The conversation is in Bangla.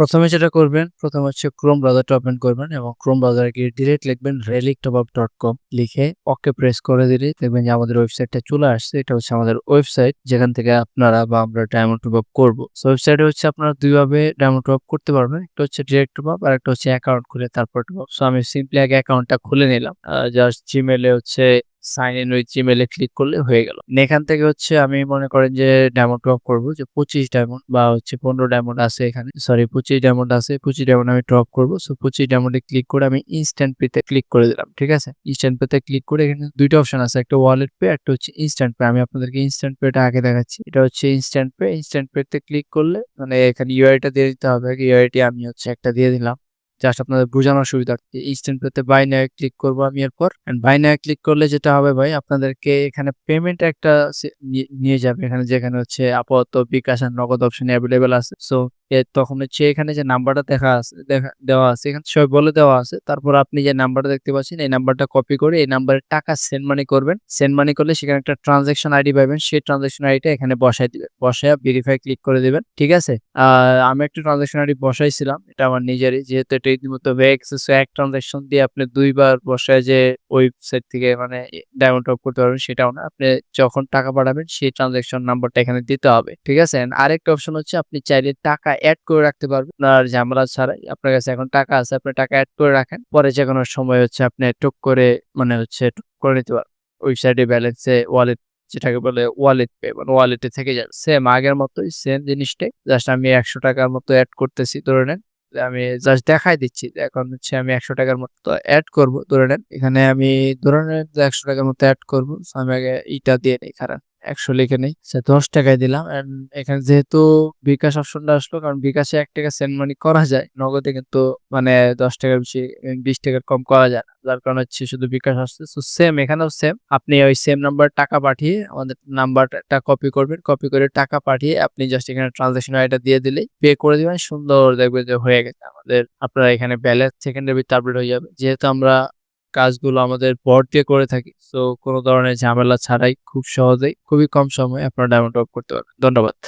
প্রথমে যেটা করবেন, প্রথম হচ্ছে ক্রোম ব্রাউজারটা ওপেন করবেন এবং ক্রোম ব্রাউজারে গিয়ে ডিরেক্ট লিখবেন রেলিকটপআপ ডট কম লিখে ওকে প্রেস করে দিলে দেখবেন যে আমাদের ওয়েবসাইটটা চলে আসছে। এটা হচ্ছে আমাদের ওয়েবসাইট যেখান থেকে আপনারা বা আমরা ডায়মন্ড টপ আপ করব ওয়েবসাইটে হচ্ছে আপনারা দুইভাবে ডায়মন্ড টপ আপ করতে পারবেন। একটা হচ্ছে ডিরেক্ট টপ আপ আর একটা হচ্ছে অ্যাকাউন্ট খুলে তারপর টপ আপ সো আমি সিম্পলি আগে অ্যাকাউন্টটা খুলে নিলাম। জাস্ট জিমেলে হচ্ছে সাইন ইন উইথ জিমেলে ক্লিক করলে হয়ে গেল। এখান থেকে হচ্ছে আমি মনে করেন যে ডায়মন্ড ড্রপ করব, যে পঁচিশ ডায়মন্ড বা হচ্ছে পনেরো ডায়মন্ড আছে এখানে। সরি পঁচিশ ডায়মন্ড আছে, পঁচিশ ডায়মন্ড আমি ড্রপ করব। সো পঁচিশ ডায়মন্ডে ক্লিক করে আমি ইনস্ট্যান্ট পেতে ক্লিক করে দিলাম, ঠিক আছে? ইনস্ট্যান্ট পেতে ক্লিক করে এখানে দুইটা অপশন আছে, একটা ওয়ালেট পে একটা হচ্ছে ইনস্ট্যান্ট পে আমি আপনাদেরকে ইনস্ট্যান্ট পেটা আগে দেখাচ্ছি। এটা হচ্ছে ইনস্ট্যান্ট পে ইনস্ট্যান্ট পেতে ক্লিক করলে মানে এখানে ইউআইটা দিয়ে দিতে হবে। ইউআইটি আমি হচ্ছে একটা দিয়ে দিলাম। জাস্ট আপনাদের বোঝানোর সুবিধার্থে ইনস্ট্যান্ট পেতে বাই নাও ক্লিক করব আমি এরপর। বাই নাও ক্লিক করলে যেটা হবে ভাই, আপনাদেরকে এখানে পেমেন্ট একটা নিয়ে- যাবে। এখানে যেখানে হচ্ছে আপাতত বিকাশ আর নগদ অপশন অ্যাভেলেবেল আছে। সো তখন হচ্ছে এখানে যে নাম্বারটা দেখা আছে, দেখা, দেওয়া আছে, এখানে সব বলে দেওয়া আছে। তারপর আপনি যে নাম্বারটা দেখতে পাচ্ছেন, এই নাম্বারটা কপি করে এই নাম্বারে টাকা সেন্ড মানি করবেন। সেন্ড মানি করলে সেখানে একটা ট্রানজাকশন আইডি পাবেন। সেই ট্রানজাকশন আইডিটা এখানে বসাই দিবেন বসায় ভেরিফাই ক্লিক করে দিবেন। ঠিক আছে? আমি একটা ট্রানজাকশন আইডি বসাইছিলাম। এটা আমার নিজেরই, যেহেতু এটা গেছে এক ট্রানজাকশন দিয়ে আপনি দুইবার বসায় যে ওয়েবসাইট থেকে মানে ডায়মন্ড টপ করতে পারবেন সেটাও না। আপনি যখন টাকা পাঠাবেন সেই ট্রানজাকশন নাম্বারটা এখানে দিতে হবে, ঠিক আছে? আরেকটা অপশন হচ্ছে আপনি চাইলে টাকা অ্যাড করে রাখতে পারবেন। আর ঝামেলা ছাড়াই আপনার কাছে এখন টাকা আছে, আপনি টাকা অ্যাড করে রাখেন। পরে যে কোনো সময় হচ্ছে আপনি টুক করে মানে হচ্ছে করে নিতে পারবেন। ওয়েবসাইটে ব্যালেন্সে ওয়ালেট যেটাকে বলে ওয়ালেট পে মানে ওয়ালেটে থেকে যাবে সেম আগের মতোই সেম জিনিসটাই। জাস্ট আমি একশো টাকার মতো অ্যাড করতেছি, ধরে নেন। আমি জাস্ট দেখাই দিচ্ছি। এখন হচ্ছে আমি একশো টাকার মতো অ্যাড করব। ধরে নেন, এখানে আমি ধরে নেন একশো টাকার মতো অ্যাড করব। আমি আগে ইটা দিয়ে নিই, খারাপ। একশো লিখে নেই। দশ টাকায় দিলাম। এখানে যেহেতু বিকাশ অপশনটা আসলো, কারণ বিকাশে এক টাকা সেন্ড মানি করা যায়, নগদে কিন্তু মানে দশ টাকার বেশি বিশ টাকার কম করা যায় না। যার কারণে হচ্ছে শুধু বিকাশ আসছে। তো সেম এখানেও সেম আপনি ওই সেম নাম্বার টাকা পাঠিয়ে আমাদের নাম্বারটা কপি করবেন। কপি করে টাকা পাঠিয়ে আপনি জাস্ট এখানে ট্রানজাকশন আইডিটা দিয়ে দিলেই পে করে দিবেন। সুন্দর দেখবেন যে হয়ে গেছে। আমাদের, আপনারা এখানে ব্যালেন্স সেকেন্ডের ভিতরে আপডেট হয়ে যাবে। যেহেতু আমরা কাজগুলো আমাদের বট দিয়ে করে থাকি। সো কোনো ধরনের ঝামেলা ছাড়াই খুব সহজেই, খুবই কম সময়ে আপনারা ডায়মন্ড ড্রপ করতে পারবেন। ধন্যবাদ।